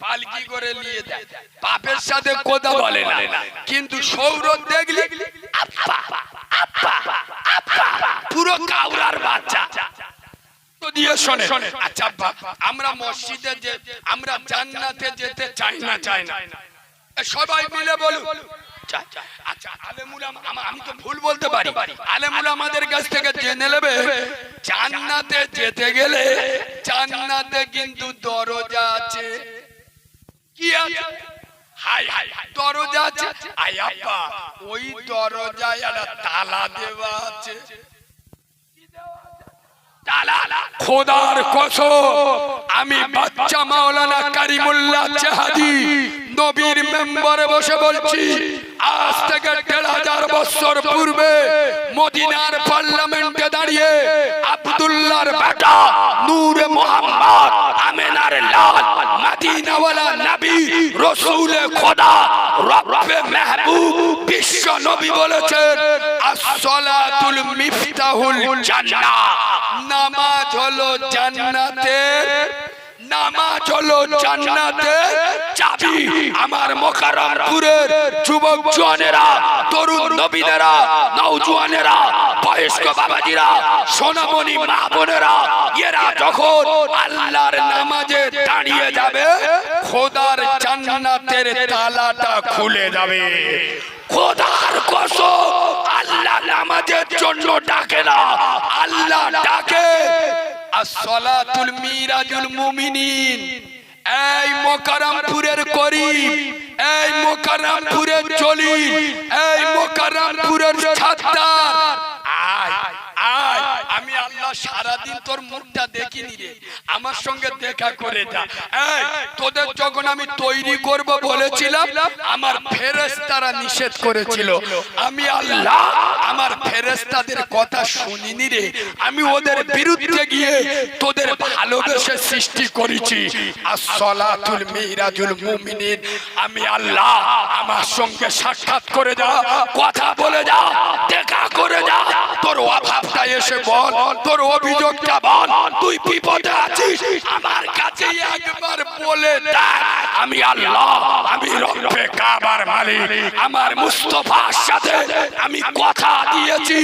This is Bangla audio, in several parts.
পালকি করে নিয়ে দেয় বাপের সাথে কথা বলে না। কিন্তু সৌরভ দেখলি পুরো কাউরার বাচ্চা। দিয়ে শোনে আচ্ছা বাপ, আমরা মসজিদে যে আমরা জান্নাতে যেতে চাই না চাই না সবাই মিলে বলুন। আচ্ছা আলেমুলাম আমি তো ভুল বলতে পারি। আলেমুলা আমাদের কাছ থেকে জেনে নেবে। জান্নাতে যেতে গেলে জান্নাতে কিন্তু দরজা আছে। খোদার কসম, আমি বাচ্চা মাওলানা কারিমুল্লাহ জাহাদি নবীর মেম্বারে বসে বলছি, আজ থেকে দেড় হাজার বছর পূর্বে মদিনার পার্লামেন্টে দাঁড়িয়ে আব্দুল্লাহর বেটা নূরে মোহাম্মদ, আমেনার লাল, মদিনাওয়ালা নবী, রসুলে খোদা, রব্বে মেহবুব, বিশ্ব নবী বলেছেন, আসসালাতুল মিফতাহুল জান্নাহ। নামাজ হলো জান্নাতের, নামাজ হলো জান্নাতের আমার মোকাররমপুরের যুবক জওয়ানেরা তরুণ নবীনেরা নওজোয়ানেরা বয়স্ক বাবাজিরা সোনামণি মা বোনেরা এরা যখন আল্লাহর নামাজে দাঁড়িয়ে যাবে খোদার জান্নাতের তালাটা খুলে যাবে। খোদার কসম আল্লাহ নামাজের জন্য ডাকে না আল্লাহ ডাকে। আসসালাতুল মিরাজুল মুমিনিন। এই মকারামপুরের করিম এই মকারামপুরের চলি এই মকারামপুরের ছাত্র আমি আল্লাহ সারাদিন তোর মুখটা দেখিনি রে। আমার সঙ্গে দেখা করে যা। তোদের যখন আমি তৈরি করব বলেছিলাম, আমার ফেরেশতারা নিষেধ করেছিল। আমি আল্লাহ আমার ফেরেশতাদের কথা শুনিনি রে। আমি ওদের বিরুদ্ধে গিয়ে তোদের ভালোবেসে সৃষ্টি করেছি। আসসালাতুল মিরাজুল মুমিনিন, আমি আল্লাহ আমার সঙ্গে সাক্ষাৎ করে যা, কথা বলে যা, দেখা করে যা। তোর অভাবটা এসে বল তোর অভিযোগটা বল। তুই বিপদে আছিস আমার কাছে একবার বলে দেখ আমি আল্লাহ আমি রব্বে কাবার মালিক। আমার মুস্তফার সাথে আমি কথা দিয়েছি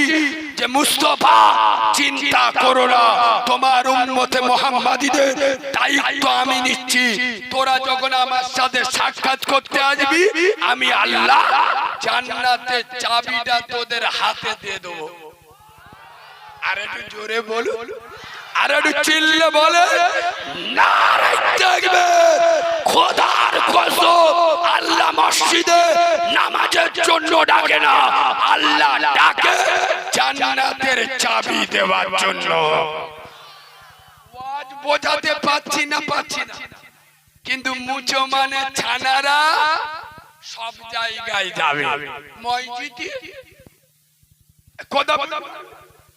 যে মুস্তফা চিন্তা করো না তোমার উম্মতে মোহাম্মদীদের দায়িত্ব আমি নিচ্ছি। তোরা যখন আমার সাথে সাক্ষাৎ করতে আসবি আমি আল্লাহ জান্নাতের চাবিটা তোদের হাতে দিয়ে দেবো। আর একটু জোরে আর একটু চিল্লে বলে নারাই দেখবে খোদার কসম আল্লাহ মসজিদে নামাজের জন্য ডাকে না। আল্লাহ ডাকে জান্নাতের চাবি দেওয়ার জন্য। বোঝাতে পাচ্ছি না পাচ্ছি না। কিন্তু মুচো মানে ছানারা সব জায়গায় যাবে। মসজিদে? কথা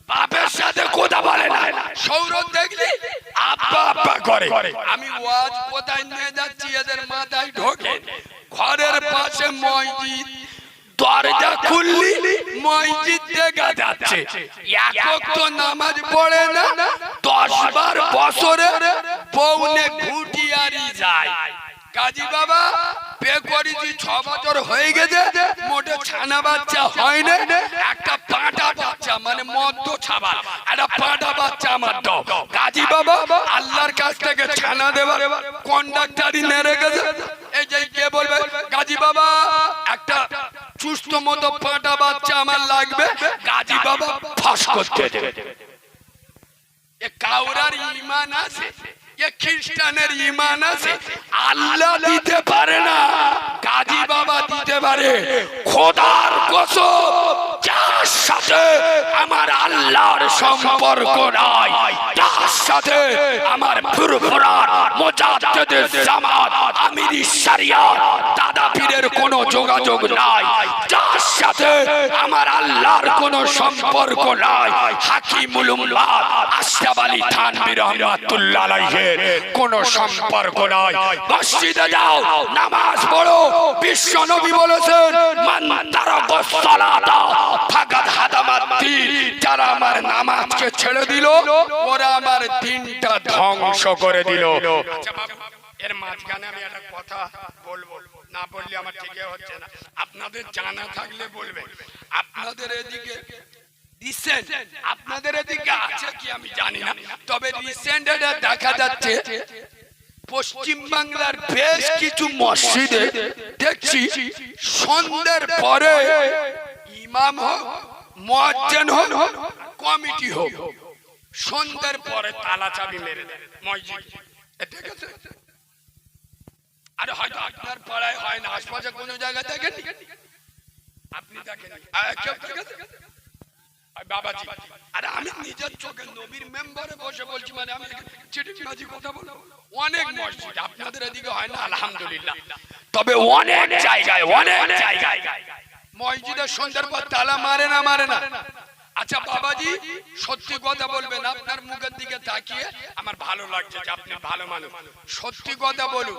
বাপের সাথে কথা বলে না। সৌরভ দেখলি? আব্বা আব্বা করে। আমি ওয়াজ কোথায় নিয়ে যাচ্ছি? এদের মাথায় ঢোকে। ঘরের পাশে মসজিদ। দরজা খুললি মসজিদ দেখা যাচ্ছে। একক তো নামাজ পড়ে না। দশ বার বছরে পৌনে ঘুটি আরি যায়। কাজী বাবা পে করেছি ছ বছর হয়ে গেছে। মোটে ছানা বাচ্চা হয় না একটা পাটা মানে মদ্য ছাবা একটা পাটা বাচ্চা আমার দাও কাজী বাবা। আল্লাহর কাছ থেকে ছানা দেবার কন্ডাক্টারি নেড়ে গেছে। এই যে কে বলবে? গাজী বাবা একটা চুষ্ট মতো পাটা বাচ্চা আমার লাগবে। গাজী বাবা ফাঁস করতে দেবে। এ কাউরার ইমান আছে? এ খ্রিস্টানের ইমান আছে? আল্লাহ দিতে পারে না। গাজী বাবা দিতে পারে। খোদার কসম। যার সাথে আমার আল্লাহর সম্পর্ক নাই। তার সাথে আমার ফুরফুরার মুজাদ্দিদ জামাত আমিরি শরিয়াত দাদা কোনো যোগাযোগ নাই। যার সাথে আমার আল্লাহর কোনো সম্পর্ক নাই। হাকিমুল আলাইহির কোনো সম্পর্ক নাই। মসজিদে যাও, নামাজ পড়ো। বিশ্ব নবী বলেছেন, মান সালাতা ফাকাদ যারা আমার নামাজকে ছেড়ে দিল, ওরা আমার দিনটা ধ্বংস করে দিল। এর মাঝখানে আমি একটা কথা বলব। না বললে আমার ঠিকই হচ্ছে না। আপনাদের জানা থাকলে বলবেন। আপনাদের এদিকে আপনাদের এদিকে আছে কি আমি জানি না। তবে রিসেন্ট দেখা যাচ্ছে পশ্চিম বাংলার বেশ কিছু মসজিদে দেখছি সন্ধ্যের পরে ইমাম হোক মুয়াজ্জিন হোক, কমিটি হোক, সন্ধ্যের পরে তালা চাবি মেরে দেয়। মসজিদ। এ দেখেছেন আরে হয়তো আপনার পাড়ায় হয় না, আশপাশে কোনো জায়গায় দেখেন আপনি দেখেন নিজের চোখে নবীর মেম্বারে মানে অনেক আপনাদের এদিকে হয় না, আলহামদুলিল্লাহ। তবে অনেক জায়গায় মসজিদের সন্ধ্যার পর তালা মারে না মারে না। আচ্ছা বাবাজি, সত্যি কথা বলবেন, আপনার মুখের দিকে তাকিয়ে আমার ভালো লাগছে যে আপনি ভালো মানুষ। সত্যি কথা বলুন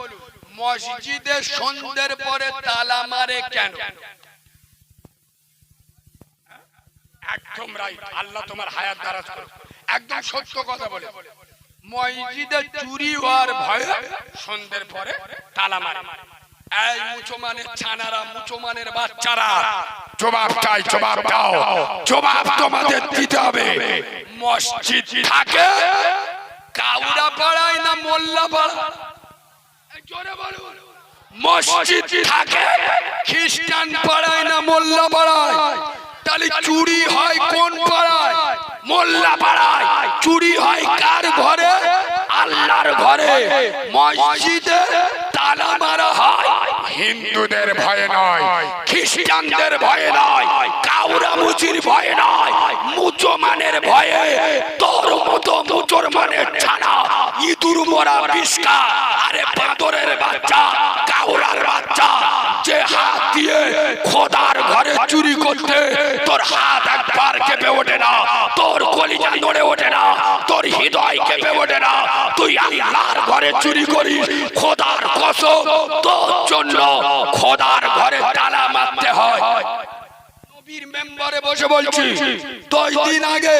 মসজিদে সন্ধ্যের পরে তালা মারে কেন? একদম রাইট আল্লাহ তোমার হায়াত দারাজ করুক। একদম সত্য কথা বলে। মসজিদে চুরি হওয়ার ভয়ে সন্ধ্যের পরে তালা মারে। এই মুসলমানের ছানারা মুসলমানের বাচ্চারা। জবাব চাই জবাব দাও। জবাব তোমাদের দিতে হবে। মসজিদ থাকে কাউরা পাড়ায় না মোল্লা পাড়া জোরে বলুন মসজিদ থাকে, খ্রিস্টান পাড়ায় না মোল্লা পাড়ায়? তাহলে চুরি হয় কোন পাড়ায়? মোল্লা পাড়ায়। চুরি হয় কার ঘরে? আল্লাহর ঘরে। মসজিদে তালা মারা হয়। হিন্দুদের ভয়ে নয়, খ্রিস্টানদের ভয়ে নয় কাউরা মুচির ভয়ে নয়, মুসলমানের ভয়ে, তোর মতো মুসলমানের ছাড়া ইঁদুর মরা বিষ্কা আরে বাঁদরের বাচ্চা কাউরার বাচ্চা, যে হাত দিয়ে খোদার ঘরে চুরি করতে, তোর হাত একবার কেঁপে ওঠে না, তোর কলিজা নড়ে ওঠে না, তোর হৃদয় কেঁপে ওঠে না, তুই আল্লাহর ঘরে চুরি করিস, খোদার কসম, তোর জন্য খোদার ঘরে তালা মারতে হয়। নবীর মেম্বারে বসে বলছি দশ দিন আগে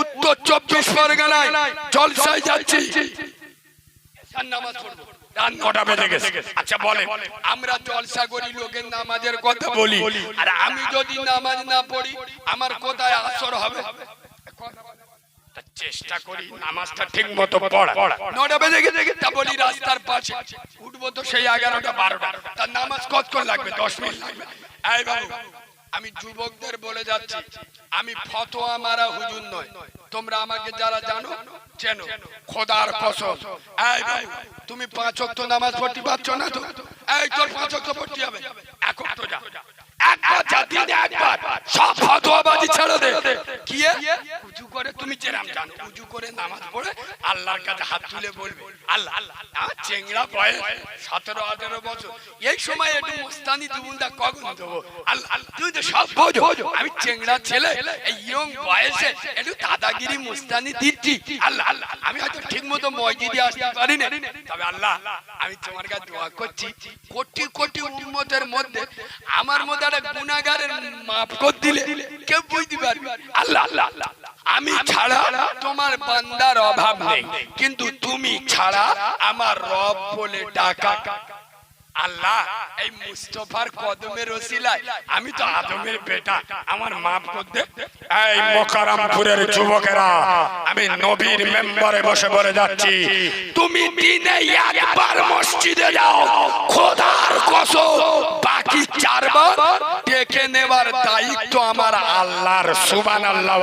উত্তর চব্বিশ পরগনায় জলসায় যাচ্ছি। নামাজ পড়ব। রাত নটা বেজে গেছে। আচ্ছা বলে আমরা জলসা করি লোকের নামাজের কথা বলি আর আমি যদি নামাজ না পড়ি আমার কোথায় আসর হবে? চেষ্টা করি নামাজটা ঠিক মতো পড়া নটা বেজে গেছে তা বলি রাস্তার পাশে। উঠবো তো সেই এগারোটা বারোটা। তার নামাজ কতক্ষণ লাগবে? দশ মিনিট লাগবে। এই বাবু আমি যুবকদের বলে যাচ্ছি আমি ফতোয়া মারা হুজুর নয়। তোমরা আমাকে যারা জানো চেনো। খোদার কসম এই ভাই তুমি পাঁচ ওয়াক্ত নামাজ পড়তে পারছ না তো? এই তোর পাঁচ ওয়াক্ত পড়তে হবে। এখন তো যা। একবার যা। দিনে একবার। সব ফতোয়াবাজি ছেড়ে দে। কি? উজু করে তুমি যেরাম জানো। উজু করে নামাজ পড়ে আল্লাহর কাছে হাত তুলে বলবে। আল্লাহ আল্লাহ চেংড়া বয়স সতেরো আঠেরো বছর এই সময় একটু মোস্তানি দুবুন্দা কখন দেবো আল্লাহ আল্লাহ তুই তো সব বোঝো আমি চেংড়া ছেলে এই ইয়ং বয়সে একটু দাদাগিরি মুস্তানি দিচ্ছি আল্লাহ আল্লাহ আমি হয়তো ঠিক মতো মসজিদে আসতে পারি না তবে আল্লাহ আমি তোমার কাছে দোয়া করছি কোটি কোটি উম্মতের মধ্যে আমার মধ্যে একটা গুনাহগারের মাফ করে দিলে কেউ বুঝতে পারবে আল্লাহ আল্লাহ আল্লাহ আমি ছাড়া তোমার বান্দার অভাব নেই। কিন্তু তুমি ছাড়া আমার রব বলে ডাকা। আল্লাহ এই মুস্তফার কদমের ওসিলায় আমি তো আদমের বেটা। আমার মাফ করতে এই মোকারামপুরের যুবকেরা আমি নবীর মেম্বারে বসে বলে যাচ্ছি। তুমি দিনে একবার মসজিদে যাও। খোদার কসম বাকি চারবার ডেকে নেবার দায়িত্ব আমার আল্লাহর সুবান আল্লাহ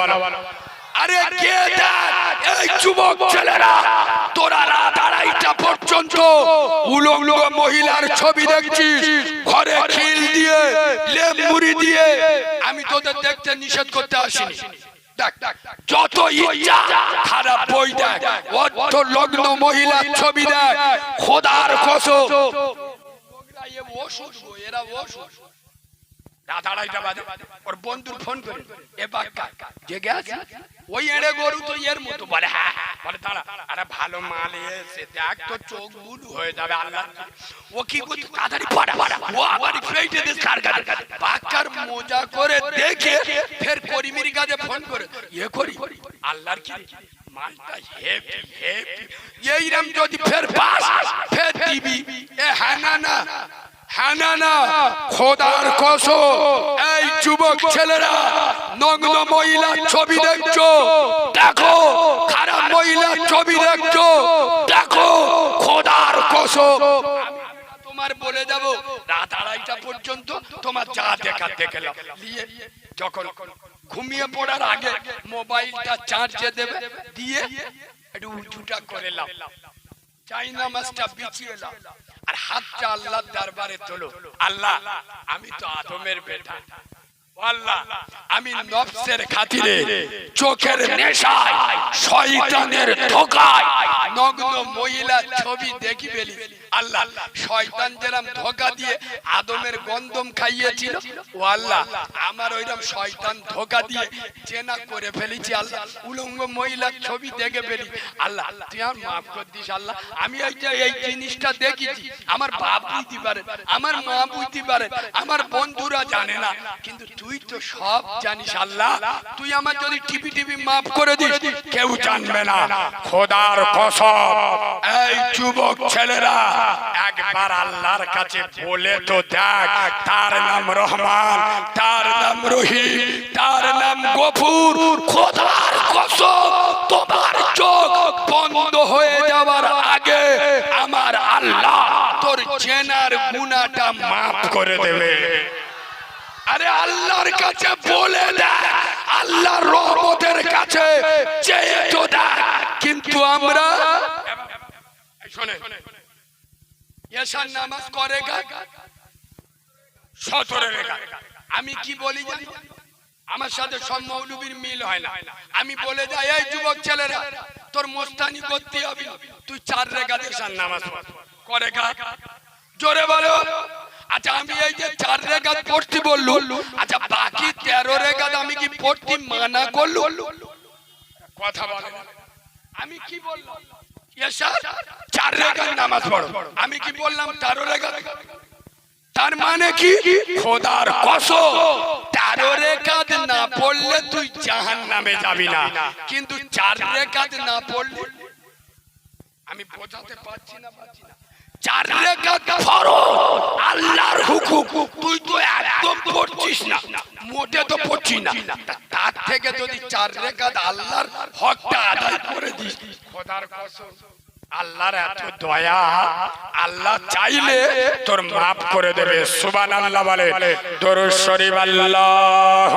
আরে কে এই যুবক ছেলেরা তোরা রাত আড়াইটা পর্যন্ত উলঙ্গ মহিলার ছবি দেখছিস। ঘরে খিল দিয়ে লেম্বুরি দিয়ে আমি তোদের দেখতে নিষেধ করতে আসিনি। দেখ, যত ইচ্ছা খারাপ বই দেখ। অর্থ লগ্ন মহিলার ছবি দেখ। খোদার কসম ওষুধ এরা ওষুধ। রাত আড়াইটা বাজে ওর বন্ধুর ফোন করে এ বাক্কা জেগে আছে? ওই এড়ে গরু তো এর মতো। বলে হ্যাঁ হ্যাঁ। বলে দাঁড়া আরে ভালো মাল এসে দেখ তো চোখ বুলু হয়ে যাবে আল্লাহ ও কি করছে তাড়াতাড়ি পাড়া পাড়া ও আবার ফেটে দে কার কাছে বাক্কার মোজা করে দেখে ফের করিমির কাছে ফোন করে ইয়ে করি আল্লাহর কি মালটা যদি ফের পাস ফের দিবি এ হ্যাঁ না না। এই যুবক ছেলেরা ছবি দেখছ? দেখো, খারাপ ছবি খোদার তোমার বলে যাব, রাত আড়াইটা পর্যন্ত তোমার যা দেখা যখন ঘুমিয়ে পড়ার আগে মোবাইলটা চার্জে দেবে, দিয়ে একটু উঁচুটা করে লাও চাই নামাজটা বিছিয়ে আর হাতটা আল্লাহ দরবারে তোলো। আল্লাহ, আমি তো আদমের বেটা। আল্লাহ, আমি নফসের খাতিরে, চোখের নেশায়, শয়তানের ধোকায়, নগ্ন মহিলা ছবি দেখি ফেলি আল্লাহ, শয়তান যেরাম ধোকা দিয়ে আদমের গন্ধম খাইয়েছিল, ও আল্লাহ, আমার ওইরকম শয়তান ধোকা দিয়ে চেনা করে ফেলেছি আল্লাহ। উলঙ্গ মহিলার ছবি দেখে ফেলি। আল্লাহ, তুই আমার মাফ করে দিস আল্লাহ। আমি যে এই জিনিসটা দেখেছি, আমার বাপ বুঝতে পারে, আমার মা বুঝতে পারে, আমার বন্ধুরা জানে না। কিন্তু তুই তো সব জানিস আল্লাহ। তুই আমার যদি টিভি টিভি মাফ করে দিস, কেউ জানবে না। খোদার কসম, এই যুবক ছেলেরা একবার আল্লাহর কাছে বলে তো দেখ, তার নাম রহমান, তার নাম রহিম, তার নাম গফুর। খোদার কসম, তোমার চোখ বন্ধ হয়ে যাওয়ার আগে আমার আল্লাহ তোর চেনার গুনাহটা মাফ করে দেবে। আরে আল্লাহর কাছে বলে দেয় আল্লাহর রহমতের কাছে চেয়ে তো দেয় কিন্তু আমরা শোনে এসার নামাজ করে আমি কি বলি জানি? আমার সাথে সব মৌলবীর মিল হয় না। আমি বলে যাই, এই যুবক ছেলেরা, তোর মোস্তানি করতে হবে। তুই চার রেখা দেশার নামাজ। করে গা। জোরে বলো। আচ্ছা আমি এই যে চার রেখাত পড়তে বললু আচ্ছা বাকি তেরো রেখাত আমি কি পড়তে মানা করলু কথা বলে আমি কি বললাম? আমি কি বললাম, তেরো রেখাত তার মানে কি? খোদার কসম, তেরো রেখাত না পড়লে তুই জাহান নামে যাবি না। কিন্তু চার রেখাত না পড়লে, আমি বোঝাতে পারছি না পারছি না। চার রেখাত ফরজ, আল্লাহর হুকুম। তুই তো একদম পড়ছিস না, মোটে তো পড়ছিস না। তার থেকে যদি চার রেখাত আল্লাহর হকটা আদায় করে দিস, খোদার কসম, আল্লাহর এত দয়া, আল্লাহ চাইলে তোর মাফ করে দেবে। সুবান আল্লাহ বলে, দরুদ শরীফ আল্লাহ